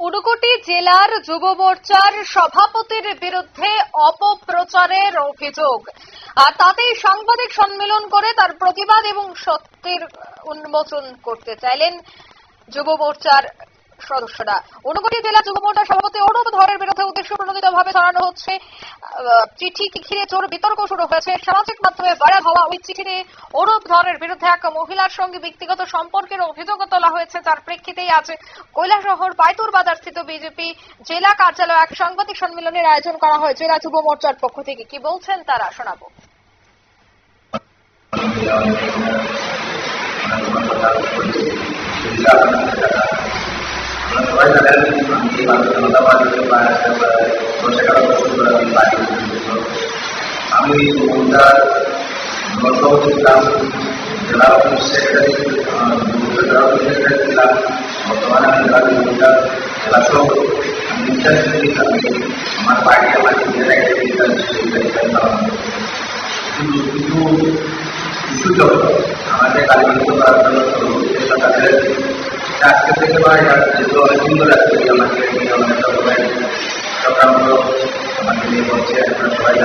ঊনকোটি জেলার যুব মোর্চার সভাপতির বিরুদ্ধে অপপ্রচারের অভিযোগ। আর তাতেই সাংবাদিক সম্মেলন করে তার প্রতিবাদ এবং সত্যের উন্মোচন করতে চাইলেন যুব মোর্চার সদস্যরা। ঊনকোটি জেলা যুব মোর্চার সভাপতি অরূপ ধরের বিরুদ্ধে উদ্দেশ্য প্রণোদিত ভাবে ছড়ানো হচ্ছে আহ, চিঠি ঘিরে জোর বিতর্ক শুরু হয়েছে। সামাজিক মাধ্যমে ভাইরাল হওয়া ওই চিঠি নিয়ে অরূপ ধরের বিরুদ্ধে এক মহিলার সঙ্গে ব্যক্তিগত সম্পর্কের অভিযোগ তোলা হয়েছে। তার প্রেক্ষিতেই আজ কৈলাসহর পাইতুর বাজার স্থিত বিজেপি জেলা কার্যালয়ে এক সাংবাদিক সম্মেলনের আয়োজন করা হয় জেলা যুব মোর্চার পক্ষ থেকে। কি বলছেন তারা? শোনাবো। kami mengundang Notong Itu Itu Itu Itu Itu Itu Itu Itu Terima itu singular juga kami itu itu terus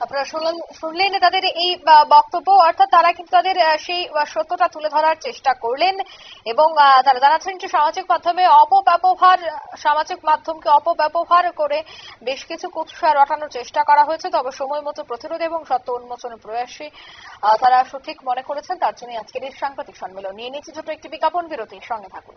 আপনারা শুনলেন তাদের এই বক্তব্য, অর্থাৎ তারা কিন্তু তাদের সেই সত্যটা তুলে ধরার চেষ্টা করলেন এবং তারা জানাচ্ছেন যে সামাজিক মাধ্যমে অপব্যবহার, সামাজিক মাধ্যমকে অপব্যবহার করে বেশ কিছু কুৎসা রটানোর চেষ্টা করা হয়েছে। তবে সময় মতো প্রতিরোধ এবং সত্য উন্মোচনের প্রয়াসে তারা সঠিক মনে করেছেন। তার জন্য আজকের এই সাংবাদিক সম্মেলন। নিয়ে নিচ্ছে ছোট একটি বিজ্ঞাপন বিরতির সঙ্গে থাকুন।